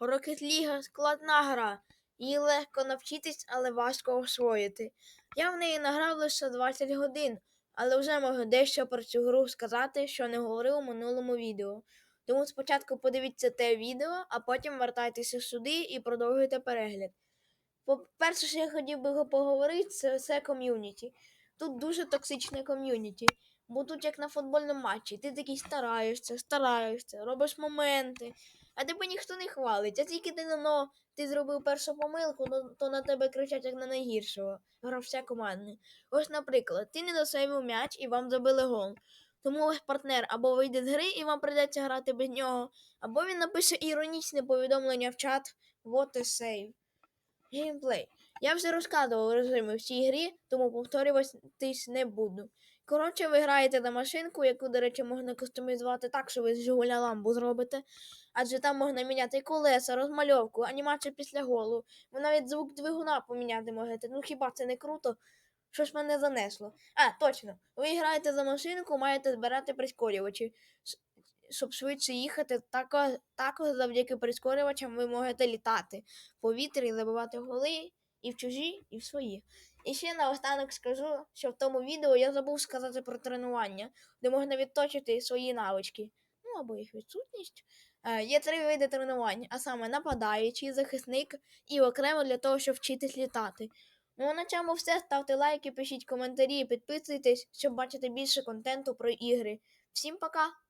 Rocket League – складна гра. Її легко навчитись, але важко освоїти. Я в неї награв лише 20 годин, але вже можу дещо про цю гру сказати, що не говорив у минулому відео. Тому спочатку подивіться те відео, а потім вертайтеся сюди і продовжуйте перегляд. По-перше, що я хотів би поговорити, це, це ком'юніті. Тут дуже токсичне ком'юніті. Бо тут як на футбольному матчі, ти такий стараєшся, стараєшся, робиш моменти, а тебе ніхто не хвалить. А тільки ти ну, ти зробив першу помилку, ну, то на тебе кричать як на найгіршого гравця команди. Ось, наприклад, ти не досейвив м'яч і вам забили гол. Тому ваш партнер або вийде з гри і вам прийдеться грати без нього, або він напише іронічне повідомлення в чат What a save. Геймплей. Я вже розказував режими в цій грі, тому повторюватись не буду. Коротше, ви граєте на машинку, яку, до речі, можна кастомізувати так, що ви з Жигуля ламбу зробите. Адже там можна міняти колеса, розмальовку, анімацію після голу. Ви навіть звук двигуна поміняти можете. Ну хіба це не круто? Щось мене занесло. А, точно. Ви граєте за машинку, маєте збирати прискорювачі. Щоб швидше їхати, також, також завдяки прискорювачам ви можете літати в повітрі, забивати голи і в чужі, і в свої. І ще наостанок скажу, що в тому відео я забув сказати про тренування, де можна відточити свої навички, ну або їх відсутність. Е, Є три види тренувань, а саме нападаючий, захисник і окремо для того, щоб вчитись літати. Ну а на цьому все. Ставте лайки, пишіть коментарі, підписуйтесь, щоб бачити більше контенту про ігри. Всім пока!